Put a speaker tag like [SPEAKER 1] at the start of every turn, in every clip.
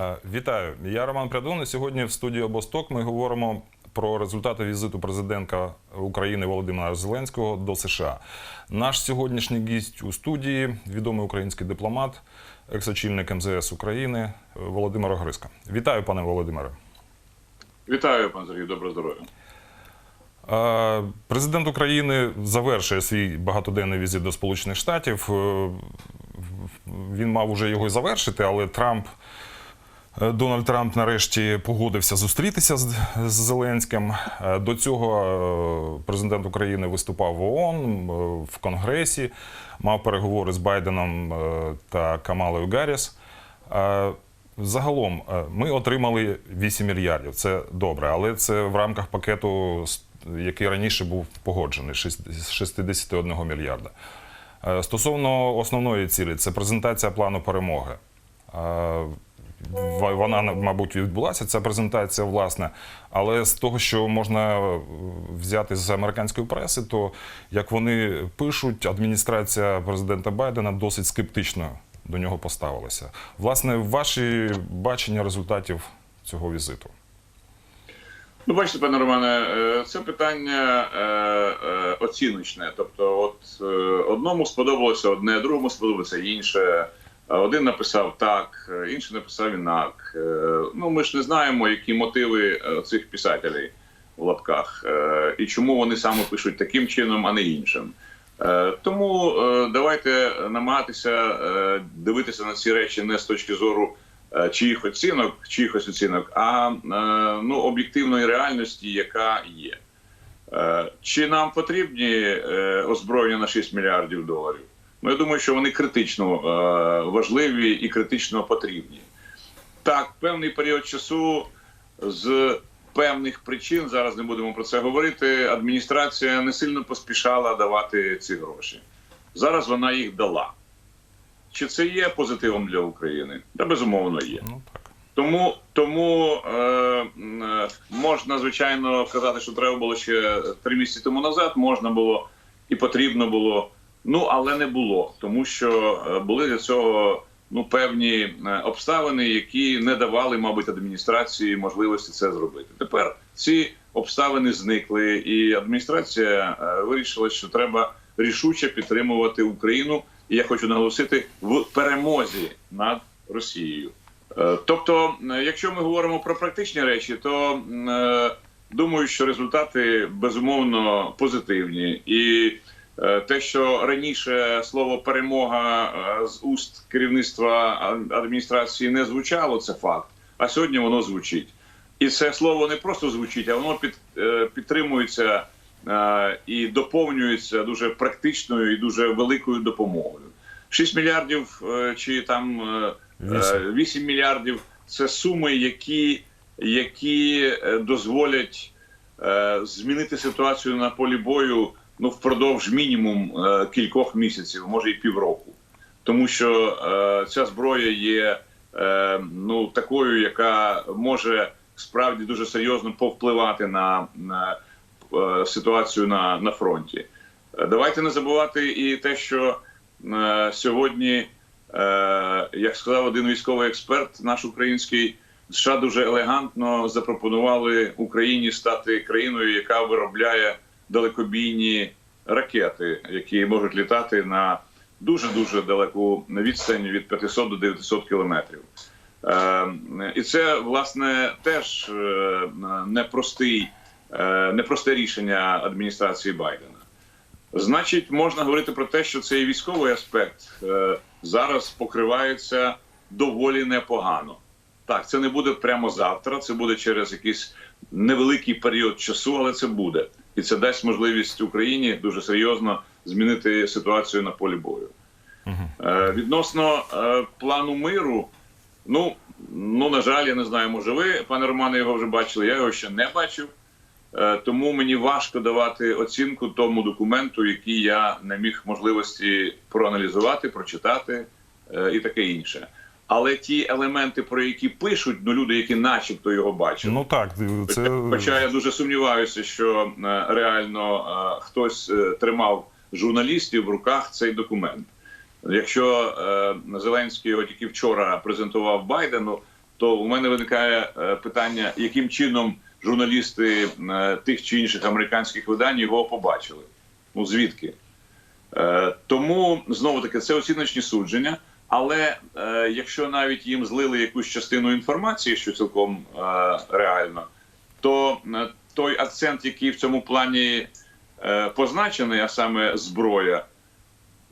[SPEAKER 1] Е, Вітаю, я Роман Прядун. і Сьогодні в студії Обосток ми говоримо про результати візиту президента України Володимира Зеленського до США. Наш сьогоднішній гість у студії відомий український дипломат, екс-очільник МЗС України Володимир Огриска. Вітаю, пане Володимире.
[SPEAKER 2] Вітаю, пан Сергій, доброго здоров'я.
[SPEAKER 1] Е, Президент України завершує свій багатоденний візит до Сполучених Штатів. Е, Він мав уже його завершити, але Трамп. Е, Дональд Трамп нарешті погодився зустрітися з, Зеленським. Е, До цього е, президент України виступав в ООН в Конгресі, мав переговори з Байденом та Камалою Гарріс. Загалом ми отримали 8 мільярдів. Це добре, але це в рамках пакету, який раніше був погоджений, з 61 мільярда. Стосовно основної цілі, це презентація плану перемоги. Вона, мабуть, відбулася, ця презентація, власне. Але з того, що можна е, взяти з американської преси, то як вони пишуть, адміністрація президента Байдена досить скептично до нього поставилася. Власне, ваші бачення результатів цього візиту.
[SPEAKER 2] Ну, бачите, пане Романе, е, це питання е, оціночне. Тобто, от одному сподобалося одне, другому сподобалося інше. Е, Один написав так, е, інший написав інак. Е, Ну, ми ж не знаємо, які мотиви цих писателів в лапках, і чому вони саме пишуть таким чином, а не іншим. Тому давайте намагатися дивитися на ці речі не з точки зору чиїх оцінок, чиїхось оцінок, а ну, об'єктивної реальності, яка є. Чи нам потрібні озброєння на 6 мільярдів доларів? Ну, я думаю, що вони критично е, важливі і критично потрібні. Так, певний період часу з певних причин, зараз не будемо про це говорити. Адміністрація не сильно поспішала давати ці гроші. Зараз вона їх дала. Чи це є позитивом для України? Та безумовно є.
[SPEAKER 1] Ну так.
[SPEAKER 2] Тому тому е, е, можна звичайно казати, що треба було ще три місяці тому назад. Можна було і потрібно було. Ну але не було, тому що е, були для цього ну певні е, обставини, які не давали, мабуть, адміністрації можливості це зробити. Тепер ці обставини зникли, і адміністрація е, вирішила, що треба рішуче підтримувати Україну. І я хочу наголосити в перемозі над Росією. Тобто, якщо ми говоримо про практичні речі, то думаю, що результати безумовно позитивні. І те, що раніше слово перемога е, з уст керівництва адміністрації не звучало, це факт. А сьогодні воно звучить. І це слово не просто звучить, а воно під, е, підтримується е, і доповнюється дуже практичною і дуже великою допомогою. 6 мільярдів е, чи там е,
[SPEAKER 1] Вісім.
[SPEAKER 2] е, 8 мільярдів це суми, які, які е, дозволять е, змінити ситуацію на полі бою ну впродовж мінімум е, кількох місяців, може і півроку. Тому що е, ця зброя є е, ну такою, яка може справді дуже серйозно повпливати на, на ситуацію на, на фронті. Давайте не забувати і те, що сьогодні, як сказав один військовий експерт, наш український, США дуже елегантно запропонували Україні стати країною, яка виробляє далекобійні ракети, які можуть літати на дуже дуже далеку відстань від 500 до 900 кілометрів. Е, і це власне теж е, непростий, е, непросте рішення адміністрації Байдена. Значить, можна говорити про те, що цей військовий аспект зараз покривається доволі непогано. Так, це не буде прямо завтра, це буде через якийсь невеликий період часу, але це буде. І це дасть можливість Україні дуже серйозно змінити ситуацію на полі бою. Е, відносно е, плану миру, ну, ну, на жаль, я не знаю, може ви, пане Романе, його вже бачили, я його ще не бачив. Е, Тому мені важко давати оцінку тому документу, який я не міг можливості проаналізувати, прочитати і таке інше. Але ті елементи, про які пишуть, ну люди, які начебто його бачили,
[SPEAKER 1] Ну так, це
[SPEAKER 2] Хоча я дуже сумніваюся, що е, реально е, хтось е, тримав журналістів в руках цей документ. Якщо Зеленський його тільки вчора презентував Байдену, то у мене виникає питання, яким чином журналісти тих чи інших американських видань його побачили. Ну звідки? Тому знову таки це оціночні судження. Але е, якщо навіть їм злили якусь частину інформації, що цілком е, реально, то е, той акцент, який в цьому плані е, позначений, а саме зброя,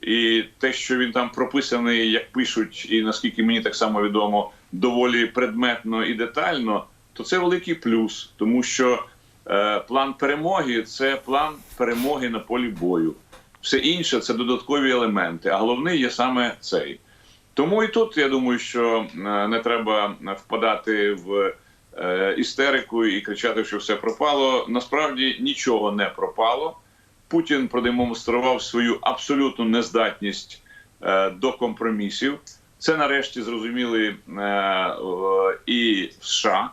[SPEAKER 2] і те, що він там прописаний, як пишуть, і наскільки мені так само відомо, доволі предметно і детально, то це великий плюс, тому що е, план перемоги це план перемоги на полі бою. Все інше це додаткові елементи, а головний є саме цей. Тому і тут я думаю, що е, не треба впадати в е, істерику і кричати, що все пропало. Насправді нічого не пропало. Путін продемонстрував свою абсолютну нездатність е, до компромісів. Це нарешті зрозуміли і в США,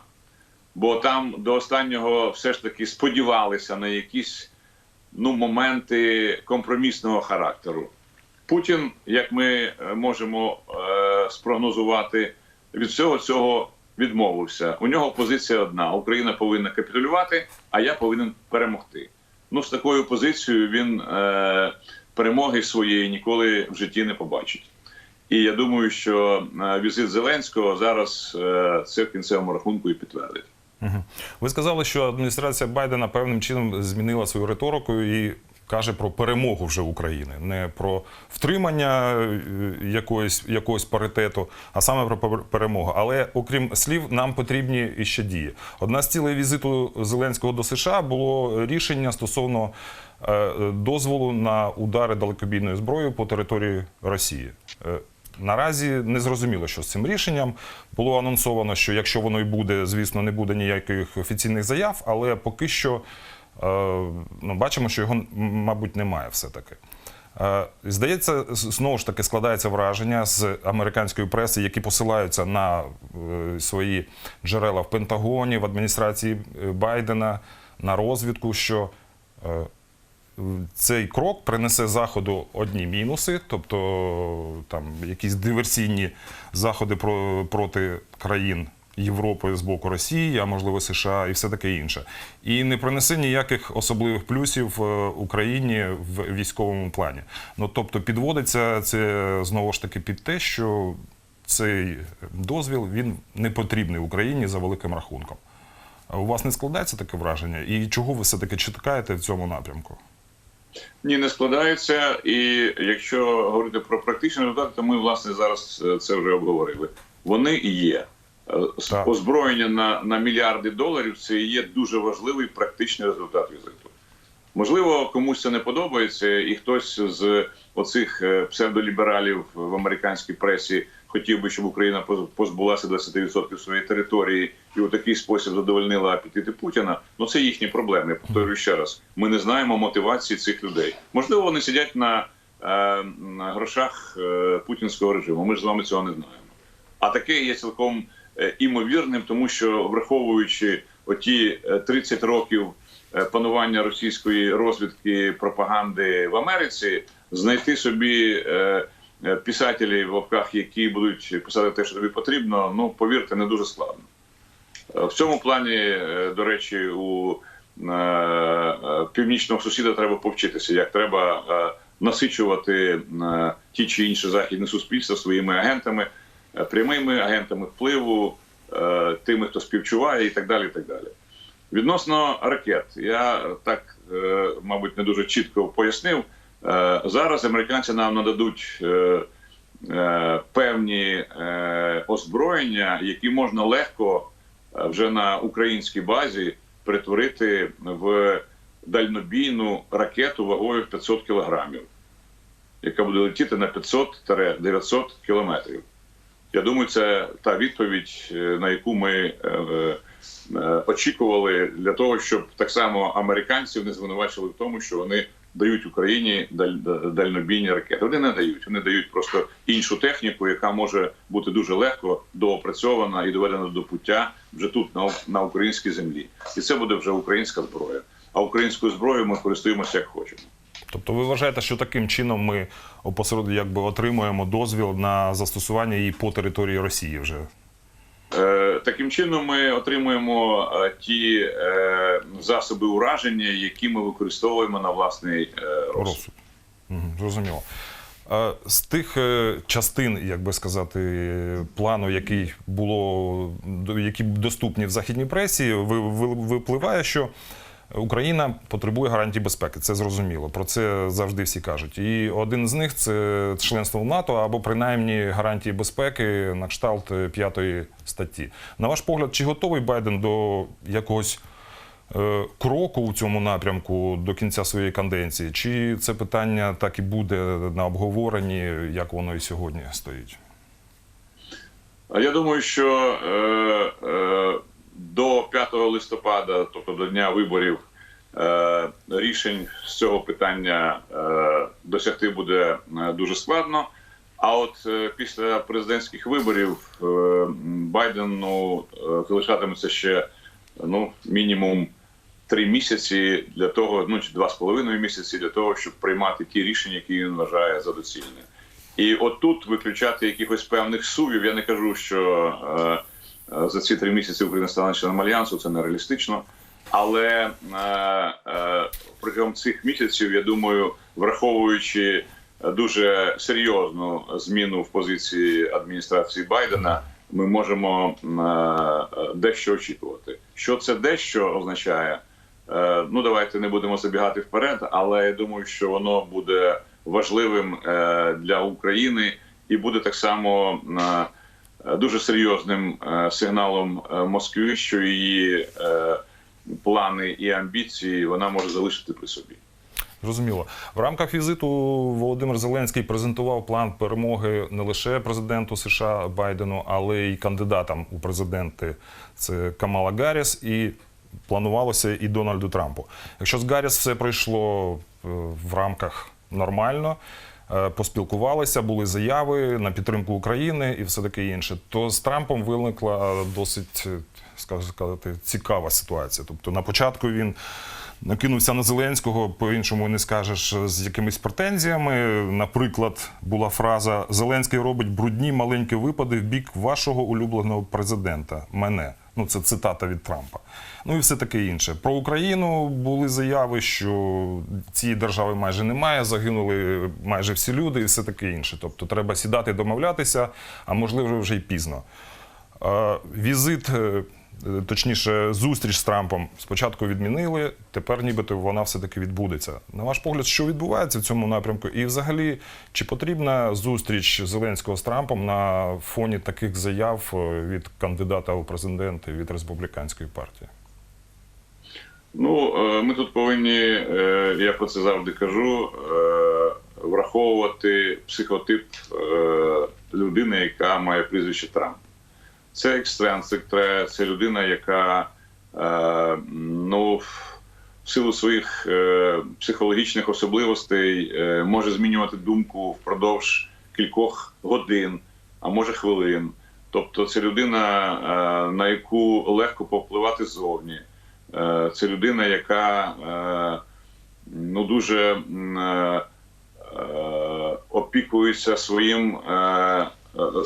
[SPEAKER 2] бо там до останнього все ж таки сподівалися на якісь ну, моменти компромісного характеру. Путін, як ми е, можемо е, спрогнозувати, від всього цього відмовився. У нього позиція одна: Україна повинна капітулювати, а я повинен перемогти. Ну, з такою позицією він е, перемоги своєї ніколи в житті не побачить. І я думаю, що е, візит Зеленського зараз е, це в кінцевому рахунку і підтвердить.
[SPEAKER 1] Ви сказали, що адміністрація Байдена певним чином змінила свою риторику і каже про перемогу вже України, не про втримання е, якоїсь, якогось паритету, а саме про пер- перемогу. Але окрім слів, нам потрібні іще дії. Одна з цілей візиту Зеленського до США було рішення стосовно е, дозволу на удари далекобійною зброєю по території Росії. Е, Наразі не зрозуміло, що з цим рішенням було анонсовано, що якщо воно і буде, звісно, не буде ніяких офіційних заяв, але поки що ну, бачимо, що його, мабуть, немає все-таки. Е, Здається, знову ж таки складається враження з американської преси, які посилаються на е, свої джерела в Пентагоні, в адміністрації е, Байдена, на розвідку, що е, цей крок принесе заходу одні мінуси, тобто там якісь диверсійні заходи проти країн Європи з боку Росії, а можливо США і все таке інше. І не принесе ніяких особливих плюсів е, Україні в військовому плані. Ну тобто підводиться це знову ж таки під те, що цей дозвіл він не потрібний Україні за великим рахунком. У вас не складається таке враження? І чого ви все-таки чекаєте в цьому напрямку?
[SPEAKER 2] Ні, не складається. І якщо говорити про практичні результати, то ми власне зараз е, це вже обговорили. Вони є. Е,
[SPEAKER 1] Так.
[SPEAKER 2] Озброєння на, на мільярди доларів це є дуже важливий практичний результат візиту. Можливо, комусь це не подобається, і хтось з оцих е, псевдолібералів в американській пресі хотів би, щоб Україна поз- позбулася 20% своєї території і у такий спосіб задовольнила апетити Путіна. Ну це їхні проблеми. Я повторюю ще раз. Ми не знаємо мотивації цих людей. Можливо, вони сидять на, е, на грошах путінського режиму. Ми ж з вами цього не знаємо. А таке є цілком імовірним, тому що враховуючи оті е, 30 років е, панування російської розвідки пропаганди в Америці, знайти собі е, е, писателів в лапках, які будуть писати те, що тобі потрібно, ну повірте, не дуже складно. Е, В цьому плані, е, до речі, у е, е, північного сусіда треба повчитися, як треба е, насичувати е, ті чи інші західні суспільства своїми агентами, е, прямими агентами впливу, е, тими, хто співчуває, і так далі. І так далі. Відносно ракет, я так, е, мабуть, не дуже чітко пояснив. Е, Зараз американці нам нададуть е, е, певні е, озброєння, які можна легко е, вже на українській базі перетворити в дальнобійну ракету вагою 500 кілограмів, яка буде летіти на 500-900 кілометрів. Я думаю, це та відповідь, е, на яку ми е, е, очікували для того, щоб так само американців не звинувачили в тому, що вони дають Україні даль- дальнобійні ракети. Вони не дають. Вони дають просто іншу техніку, яка може бути дуже легко доопрацьована і доведена до пуття вже тут, на, на українській землі. І це буде вже українська зброя. А українською зброєю ми користуємося як хочемо.
[SPEAKER 1] Тобто ви вважаєте, що таким чином ми опосередньо якби отримуємо дозвіл на застосування її по території Росії вже?
[SPEAKER 2] Е, таким чином ми отримуємо е, ті е, засоби ураження, які ми використовуємо на власний розсуд.
[SPEAKER 1] Зрозуміло. З тих частин, як би сказати, плану, який було які доступні в західній пресі, ви- ви- випливає, що Україна потребує гарантій безпеки. Це зрозуміло. Про це завжди всі кажуть. І один з них це членство в НАТО або принаймні гарантії безпеки на кшталт е, п'ятої статті. На ваш погляд, чи готовий Байден до якогось е, кроку у цьому напрямку до кінця своєї канденції? Чи це питання так і буде на обговоренні, як воно і сьогодні стоїть?
[SPEAKER 2] Я думаю, що е, е, до 5 листопада, тобто до дня виборів, е, рішень з цього питання е, досягти буде е, дуже складно. А от після президентських виборів Байдену залишатиметься ще ну, мінімум три місяці для того, ну чи два з половиною місяці для того, щоб приймати ті рішення, які він вважає за доцільне. І от тут виключати якихось певних сувів. Я не кажу, що за ці три місяці Україна стане членом альянсу, це нереалістично. Але е, е, протягом цих місяців, я думаю, враховуючи дуже серйозну зміну в позиції адміністрації Байдена, ми можемо е, е, дещо очікувати. Що це дещо означає? Е, ну давайте не будемо забігати вперед, але я думаю, що воно буде важливим е, для України і буде так само е, дуже серйозним е, сигналом е, Москві, що її е, плани і амбіції вона може залишити при собі.
[SPEAKER 1] Зрозуміло. В рамках візиту Володимир Зеленський презентував план перемоги не лише президенту США Байдену, але й кандидатам у президенти. Це Камала Гарріс і планувалося і Дональду Трампу. Якщо з Гарріс все пройшло е, в рамках нормально. Е, Поспілкувалися, були заяви на підтримку України і все таке інше. То з Трампом виникла досить, е, сказати, цікава ситуація. Тобто на початку він накинувся на Зеленського, по-іншому не скажеш з якимись претензіями. Наприклад, була фраза Зеленський робить брудні маленькі випади в бік вашого улюбленого президента. Мене. Ну, це цитата від Трампа. Ну і все таке інше. Про Україну були заяви, що цієї держави майже немає, загинули майже всі люди і все таке інше. Тобто треба сідати, домовлятися, а можливо вже й пізно. Е, Візит, е, точніше, зустріч з Трампом спочатку відмінили, тепер нібито вона все-таки відбудеться. На ваш погляд, що відбувається в цьому напрямку? І взагалі, чи потрібна зустріч Зеленського з Трампом на фоні таких заяв е, від кандидата у президенти від республіканської партії?
[SPEAKER 2] Ну, е, ми тут повинні, е, я про це завжди кажу, е, враховувати психотип е, людини, яка має прізвище Трамп. Це екстренсик, це- людина, яка е, ну, в силу своїх е, психологічних особливостей е, може змінювати думку впродовж кількох годин, а може хвилин. Тобто це людина, е, на яку легко повпливати ззовні. Е, Це людина, яка е, ну, дуже е, е, опікується своїм е,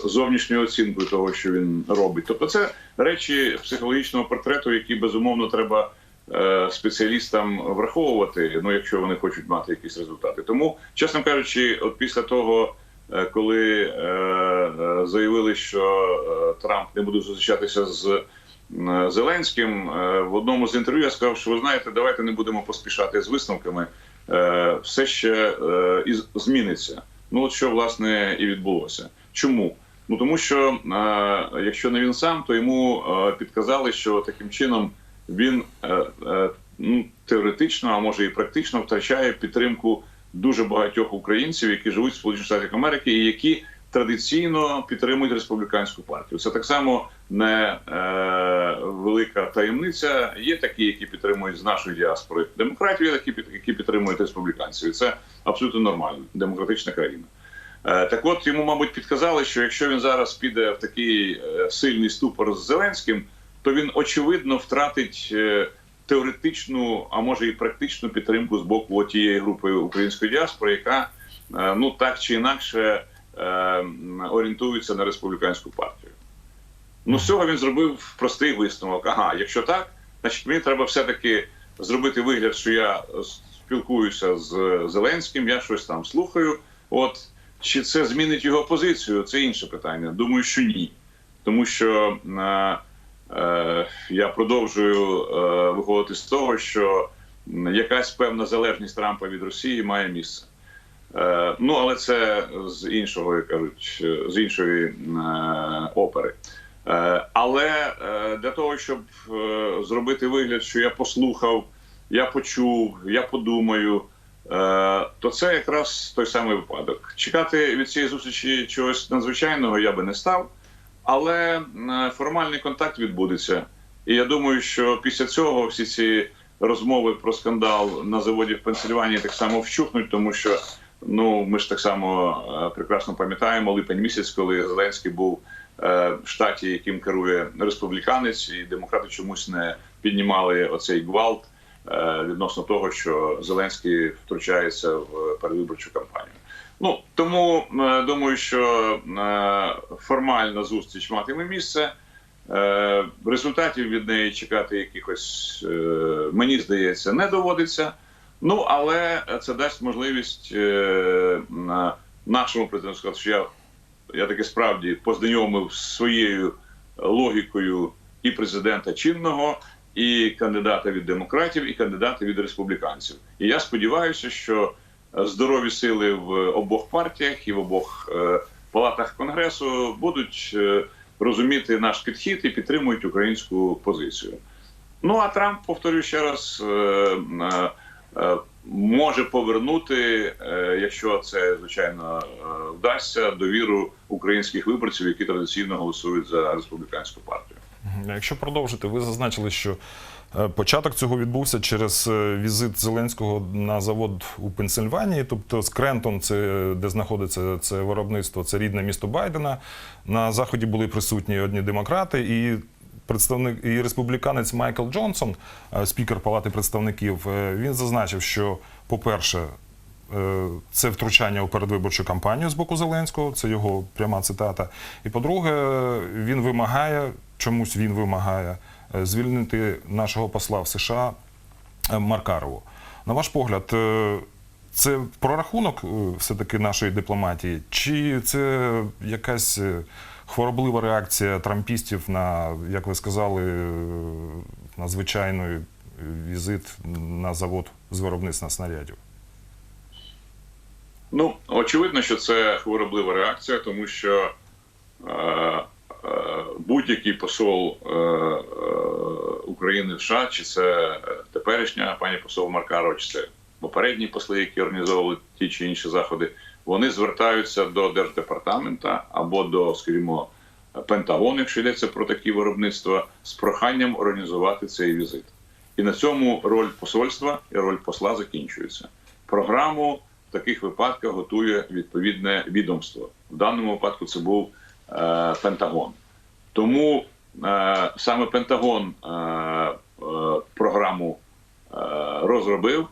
[SPEAKER 2] зовнішньою оцінкою того, що він робить. Тобто, це речі психологічного портрету, які безумовно треба е, спеціалістам враховувати, ну якщо вони хочуть мати якісь результати. Тому, чесно кажучи, от після того. е, Коли е, е, заявили, що е, Трамп не буде зустрічатися з е, Зеленським, е, в одному з інтерв'ю я сказав, що ви знаєте, давайте не будемо поспішати з висновками. Е, все ще е, зміниться. Ну от що власне і відбулося. Чому? Ну тому що е, якщо не він сам, то йому е, підказали, що таким чином він е, е, ну, теоретично, а може і практично втрачає підтримку дуже багатьох українців, які живуть в Сполучених Штатах Америки, і які традиційно підтримують республіканську партію. Це так само не е, велика таємниця. Є такі, які підтримують з нашої діаспори демократів, є такі, які підтримують республіканців. І це абсолютно нормально, демократична країна. Е, Так от йому, мабуть, підказали, що якщо він зараз піде в такий е, сильний ступор з Зеленським, то він очевидно втратить е, теоретичну, а може і практичну підтримку з боку тієї групи української діаспори, яка ну так чи інакше орієнтується на республіканську партію. Ну, з цього він зробив простий висновок. Ага, якщо так, значить мені треба все-таки зробити вигляд, що я спілкуюся з Зеленським, я щось там слухаю. От чи це змінить його позицію? Це інше питання. Думаю, що ні. Тому що е, е, я продовжую е, виходити з того, що якась певна залежність Трампа від Росії має місце. Е, ну, але це з іншого, як кажуть, з іншої е, опери. Е, але е, для того, щоб е, зробити вигляд, що я послухав, я почув, я подумаю, то це якраз той самий випадок. Чекати від цієї зустрічі чогось надзвичайного я би не став, але е, формальний контакт відбудеться. І я думаю, що після цього всі ці розмови про скандал на заводі в Пенсильванії так само вщухнуть, тому що ну ми ж так само е, прекрасно пам'ятаємо липень місяць, коли Зеленський був е, в штаті, яким керує республіканець, і демократи чомусь не піднімали оцей гвалт е, відносно того, що Зеленський втручається в передвиборчу кампанію. Ну тому е, думаю, що е, формальна зустріч матиме місце. Е, Результатів від неї чекати якихось, е, мені здається, не доводиться. Ну, але це дасть можливість е, на нашому президенту сказати, що я, я таки справді познайомив своєю логікою і президента чинного, і кандидата від демократів, і кандидата від республіканців. І я сподіваюся, що здорові сили в обох партіях і в обох е, палатах конгресу будуть е, розуміти наш підхід і підтримують українську позицію. Ну а Трамп, повторюю ще раз, е, е, е, може повернути, е, якщо це звичайно е, вдасться, довіру українських виборців, які традиційно голосують за республіканську партію.
[SPEAKER 1] Якщо продовжити, ви зазначили, що е, початок цього відбувся через е, візит Зеленського на завод у Пенсильванії, тобто Скрентон, це де знаходиться це виробництво, це рідне місто Байдена. На заході були присутні одні демократи і. Представник і республіканець Майкл Джонсон, е, спікер Палати представників, він зазначив, що, по-перше, це втручання у передвиборчу кампанію з боку Зеленського, це його пряма цитата. І по-друге, він вимагає, чомусь він вимагає е, звільнити нашого посла в США е, Маркарову. На ваш погляд, е, це прорахунок все-таки нашої дипломатії, чи це якась хвороблива реакція трампістів на, як ви сказали, на звичайний візит на завод з виробництва снарядів?
[SPEAKER 2] Ну, очевидно, що це хвороблива реакція, тому що будь-який посол е, е, України в США, чи це теперішня пані посол Маркарова, чи це попередні посли, які організовували ті чи інші заходи, вони звертаються до держдепартамента або до, скажімо, Пентагону, якщо йдеться про такі виробництва, з проханням організувати цей візит. І на цьому роль посольства і роль посла закінчується. Програму в таких випадках готує відповідне відомство. В даному випадку це був е, Пентагон. Тому е, саме Пентагон е, е, програму е, розробив,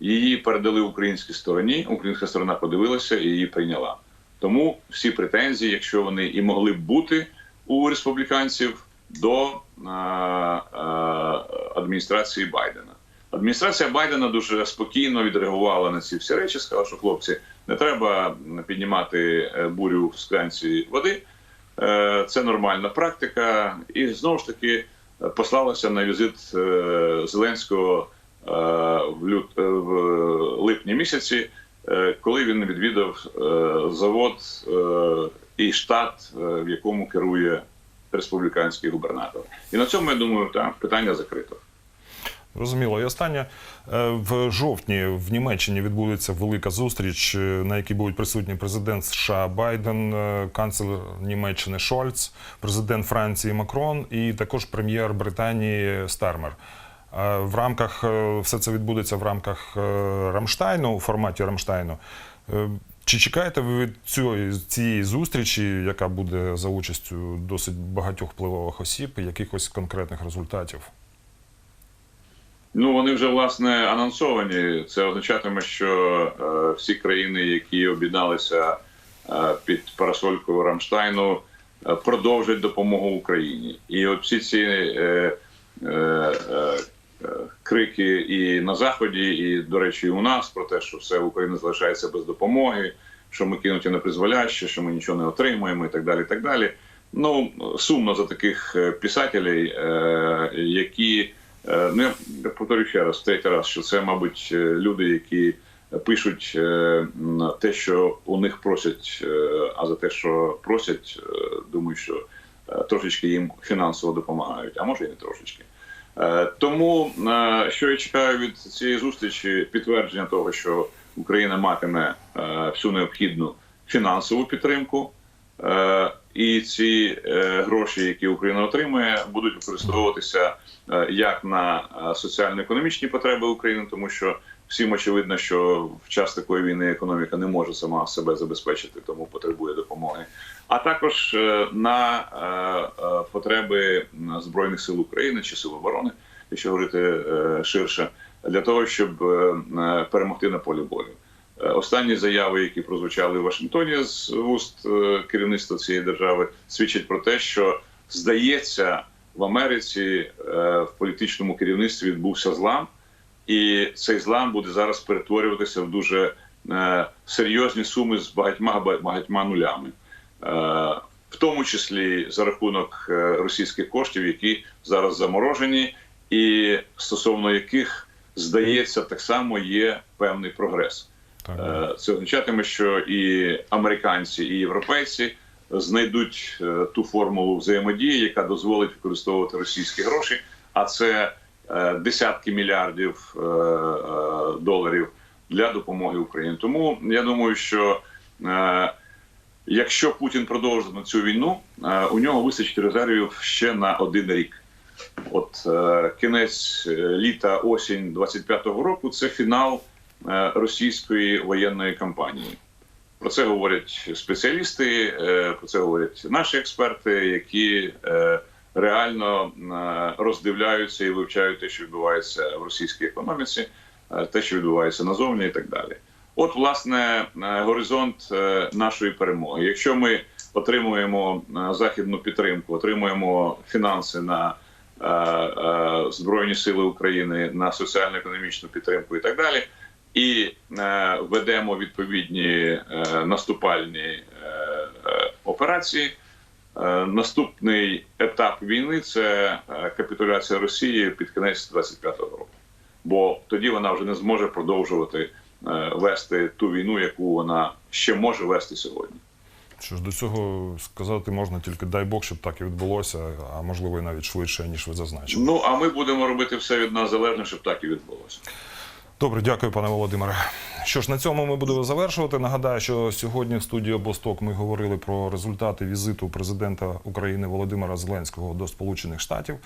[SPEAKER 2] її передали українській стороні. Українська сторона подивилася і її прийняла. Тому всі претензії, якщо вони і могли б бути у республіканців до е, е, адміністрації Байдена. Адміністрація Байдена дуже спокійно відреагувала на ці всі речі. Сказала, що хлопці не треба піднімати е, бурю в склянці води. Е, Це нормальна практика, і знову ж таки е, послалася на візит Зеленського в лют в липні місяці, коли він відвідав завод і штат, в якому керує республіканський губернатор. І на цьому я думаю, там питання закрито.
[SPEAKER 1] Розуміло. І останнє Е, в жовтні в Німеччині відбудеться велика зустріч, е, на якій будуть присутні президент США Байден, е, канцлер Німеччини Шольц, президент Франції Макрон і також прем'єр Британії Стармер. В рамках все це відбудеться в рамках Рамштайну, у форматі Рамштайну. Чи чекаєте ви від цієї, цієї зустрічі, яка буде за участю досить багатьох впливових осіб, якихось конкретних результатів?
[SPEAKER 2] Ну вони вже власне анонсовані. Це означатиме, що е, всі країни, які об'єдналися е, під парасолькою Рамштайну, е, продовжать допомогу Україні. І от всі ці е, е, крики і на заході, і до речі, і у нас про те, що все Україна залишається без допомоги, що ми кинуті на призволяще, що ми нічого не отримуємо, і так далі. І так далі. Ну сумно за таких писателей, е, які ну я повторю ще раз, третій раз, що це, мабуть, е, люди, які пишуть е, те, що у них просять, е, а за те, що просять, е, думаю, що е, трошечки їм фінансово допомагають, а може і не трошечки. Е, Тому е, що я чекаю від цієї зустрічі, підтвердження того, що Україна матиме е, всю необхідну фінансову підтримку, е, і ці е, гроші, які Україна отримує, будуть використовуватися е, як на е, соціально-економічні потреби України, тому що всім очевидно, що в час такої війни економіка не може сама себе забезпечити, тому потребує допомоги. А також на потреби збройних сил України чи сил оборони, якщо говорити ширше, для того, щоб перемогти на полі бою. Е, Останні заяви, які прозвучали в Вашингтоні з вуст е, керівництва цієї держави, свідчать про те, що здається в Америці е, в політичному керівництві відбувся злам, і цей злам буде зараз перетворюватися в дуже серйозні суми з багатьма багатьма нулями, в тому числі за рахунок російських коштів, які зараз заморожені, і стосовно яких здається так само є певний прогрес. Е, Це означатиме, що і американці, і європейці знайдуть е, ту формулу взаємодії, яка дозволить використовувати російські гроші, а це е, десятки мільярдів доларів для допомоги Україні. Тому я думаю, що якщо Путін продовжить цю війну, у нього вистачить резервів ще на один рік. От кінець літа, осінь 25-го року це фінал російської воєнної кампанії. Про це говорять спеціалісти, е, про це говорять наші експерти, які е, реально е, роздивляються і вивчають те, що відбувається в російській економіці, е, те, що відбувається назовні, і так далі. От, власне, е, горизонт е, нашої перемоги. Якщо ми отримуємо е, західну підтримку, отримуємо фінанси на е, е, Збройні Сили України, на соціально-економічну підтримку і так далі, і е, ведемо відповідні е, наступальні е, операції. Е, Наступний етап війни це капітуляція Росії під кінець 25-го року. Бо тоді вона вже не зможе продовжувати е, вести ту війну, яку вона ще може вести сьогодні.
[SPEAKER 1] Що ж до цього сказати можна тільки дай Бог, щоб так і відбулося, а можливо і навіть швидше, ніж ви зазначили.
[SPEAKER 2] Ну а ми будемо робити все від нас залежне, щоб так і відбулося.
[SPEAKER 1] Добре, дякую, пане Володимире. Що ж, на цьому ми будемо завершувати. Нагадаю, що сьогодні в студії Обосток ми говорили про результати візиту президента України Володимира Зеленського до Сполучених Штатів.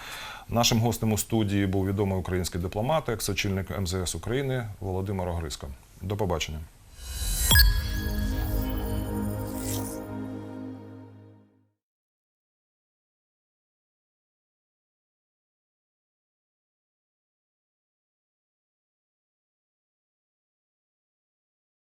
[SPEAKER 1] Нашим гостем у студії був відомий український дипломат, екс-очільник МЗС України Володимир Огриско. До побачення.